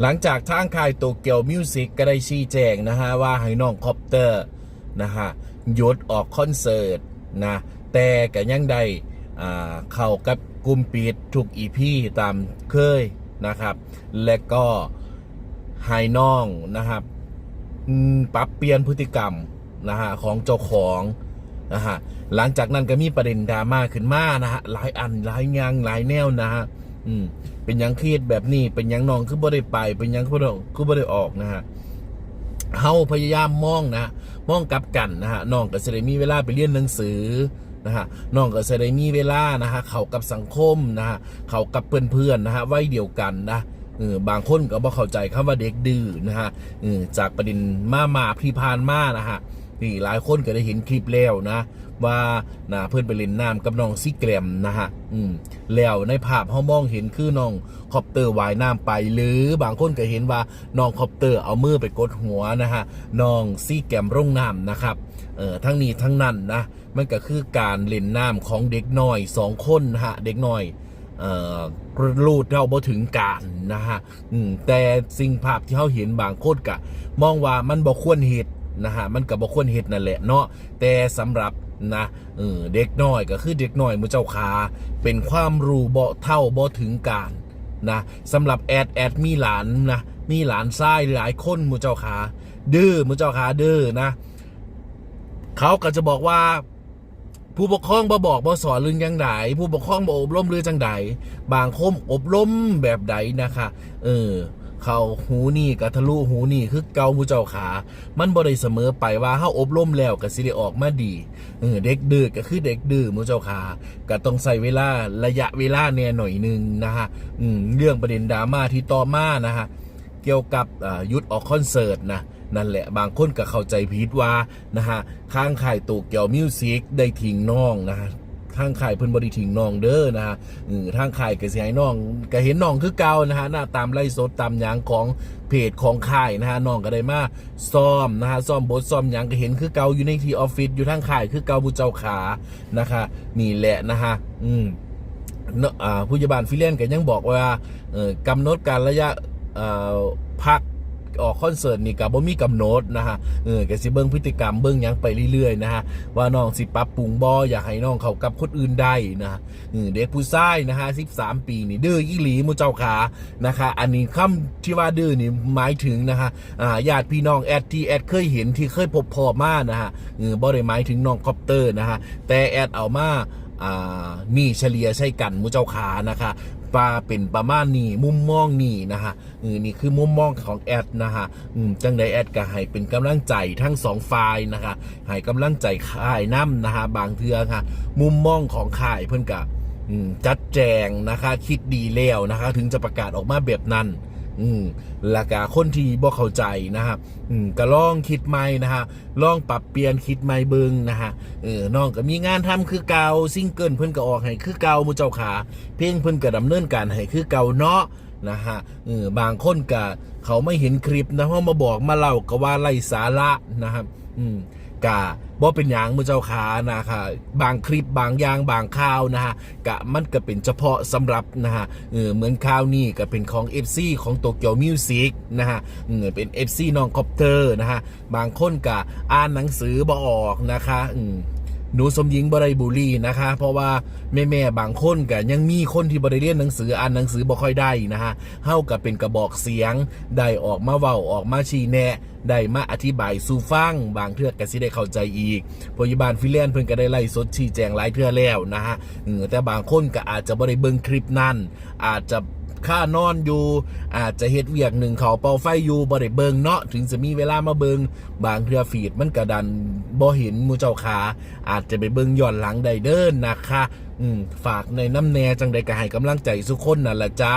หลังจากทางค่ายโตเกียวมิวสิกก็ได้ชี้แจงนะฮะว่าให้น้องคอปเตอร์นะฮะหยุดออกคอนเสิร์ตนะแต่ก็ยังได้เข้ากับกลุ่มปิดทุกอีพีตามเคยนะครับ และก็ให้น้องนะครับปรับเปลี่ยนพฤติกรรมนะฮะของเจ้าของนะฮะหลังจากนั้นก็มีประเด็นดราม่าขึ้นมานะฮะหลายอันหลายอย่างหลายแนวนะฮะ อืม เป็นยังเครียดแบบนี้ เป็นยังนองคือบ่ได้ไป เป็นยังคือบ่ได้คือบ่ได้ออกนะฮะเฮาพยายามมองนะมองกลับกันนะฮะน้องก็จะได้มีเวลาไปเรียนหนังสือนะฮะน้องก็จะได้มีเวลานะฮะเข้ากับสังคมนะฮะเข้ากับเพื่อนๆนะฮะวัยเดียวกันนะเออบางคนก็บ่เข้าใจคำว่าเด็กดื้อนะฮะเออจากประเด็นมามาพรีพานมานะฮะ นี่หลายคนก็ได้เห็นคลิปแล้วนะ ว่านะเพื่อนไปเล่นน้ำกับน้องซิแกรมนะฮะอืมแล้วในภาพเฮามองเห็นคือน้องคอปเตอร์ว่ายน้ำไป หรือบางคนก็เห็นว่าน้องคอปเตอร์เอามือไปกดหัวนะฮะน้องซีแกรมร่งน้ำนะครับเออทั้งนี้ทั้งนั้นนะมันก็คือการเล่นน้ำของเด็กน้อยสองคนนะฮะเด็กน้อยรูดเราบ่ถึงการนะฮะแต่สิ่งภาพที่เขาเห็นบางโคตรกะ มองว่ามันบ่ควรเหตุ นะฮะมันก็บ่ควรเหตุนั่นแหละเนาะแต่สำหรับนะเออเด็กน้อยก็คือเด็กน้อยมือเจ้าขาเป็นความรู้เบ่เท่าบ่ถึงการนะสำหรับแอดแอดมีหลานนะมีหลานชายหลายคนมือเจ้าขาดื้อมือเจ้าขาดื้อนะ เขาก็จะบอกว่าผู้ปกครองบ่บอกบ่สอนเรื่องจังใดผู้ปกครองบ่อบรมเรื่อจังใดบางคมอบรมแบบใดนะคะ เออ เขาหูนี่กับทะลุหูนี่คือเกาผู้เจ้าขา มันบ่ได้เสมอไปว่าเฮาอบรมแล้วก็สิได้ออกมาดีเออเด็กดื้อก็คือเด็กดื้อผู้เจ้าขาก็ต้องใส่เวลาระยะเวลาแน่หน่อยหนึงนะฮะอืมเรื่องประเด็นดราม่าที่ต่อมานะฮะเกี่ยวกับอ่ยุดออกคอนเสิร์ตนะนั่นแหละบางคนก็เข้าใจผิดว่านะฮะข้างข่ายตูเกี่ยวมิวสิกได้ทิ้งน้องนะฮะ ทางข่ายเพิ่นบริทิ้งน้องเด้อนะฮะทางข่ายก็สิให้น้องก็เห็นน้องคือเก่านะฮะหน้าตามไล่สดตามหยังของเพจของข่ายนะฮะน้องก็ได้มาซ้อมนะฮะซ้อมบทซ้อมหยังก็เห็นคือเก่าอยู่ในที่ออฟฟิศอยู่ทางข่ายคือเก่าผู้เจ้าขานะคะนี่แหละนะฮะอืมเนอะผู้ใหญ่บ้านฟิเลนก็ยังบอกว่ากำหนดการระยะพัก ออกคอนเสิร์ตนี่กับบ่มีกำหนดนะฮะเออก็สิเบิ่งพฤติกรรมเบิ่งยังไปเรื่อยๆนะฮะว่าน้องสิปรับปรุงบ่อยากให้น้องเขากับคนอื่นได้นะฮะเออเด็กผู้ชายนะฮะ13ปีนี่ดื้ออีหลีมูเจ้าขานะคะอันนี้คำที่ว่าดื้อนี่หมายถึงนะฮะอ่าญาติพี่น้องแอดที่แอดเคยเห็นที่เคยพบพอมานะฮะเออบ่ได้หมายถึงน้องคอปเตอร์นะฮะแต่แอดเอามาอ่านี่เฉลี่ยใช่กันมูเจ้าขานะคะ ปลาเป็นประมาณนี้มุมมองนี่นะฮะออนี่คือมุมมองของแอดนะฮะอืมจังไดแอดก็ให้เป็นกำลังใจทั้งสองฝ่ายนะคะให้กำลังใจข่ายน้ำนะฮะบางเทือค่ะ มุมมองของข่ายเพื่อนกะอืมจัดแจงนะคะ คิดดีแล้วนะคะ ถึงจะประกาศออกมาแบบนั้น อืมและกาคนที่บ่เข้าใจนะครับอืมก็ลองคิดใหม่นะฮะลองปรับเปลี่ยนคิดใหม่เบิงนะฮะเออน้องก็มีงานทำคือเก่าซิงเกิลเพิ่นก็ออกให้คือเก่ามูเจ้าขา เพลงเพิ่นก็ดำเนินการให้คือเก่าเนาะนะฮะเออบางคนก็เขาไม่เห็นคลิปนะเพราะมาบอกมาเล่าก็ว่าไร้สาระนะครับ อืม กะบ่เป็นอย่างมือเจ้าขานะคะบางคลิปบางอย่างบางข่าวนะฮะกะมันก็เป็นเฉพาะสำหรับนะฮะเออเหมือนข่าวนี้ก็เป็นของ FC ของโตเกียวมิวสิกนะฮะเออเป็น FC น้องคอปเตอร์นะฮะบางคนกะอ่านหนังสือบ่ออกนะคะอืม หนูสมหญิงบริบุรีนะคะ เพราะว่าแม่แม่บางคนก็ยังมีคนที่บริเรียนหนังสืออ่านหนังสือบ่ค่อยได้นะฮะเฮากับเป็นกระบอกเสียง ได้ออกมาเว้าออกมาชี้แนะ ได้มาอธิบายสู่ฟัง บางเทือกก็สิได้เข้าใจอีกพยาบาลฟิแลนเพิ่นก็ได้ไล่สดชี้แจงหลายเทื่อแล้วนะฮะแต่บางคนก็อาจจะบ่ได้เบิ่งคลิปนั้นอาจจะ ค่านอนอยู่ อาจจะเฮ็ดเวียกหนึ่งเขาเป่าไฟอยู่บ่ได้เบิงเนาะถึงจะมีเวลามาเบิงบางเทือฟีดมันกระดันบ่เห็นมูเจ้าขาอาจจะไปเบิงย่อนหลังได้เด้อนนะคะ อืมฝากในน้ำแน่จังใดก็ให้กำลังใจสุกคนนั่นละจ้า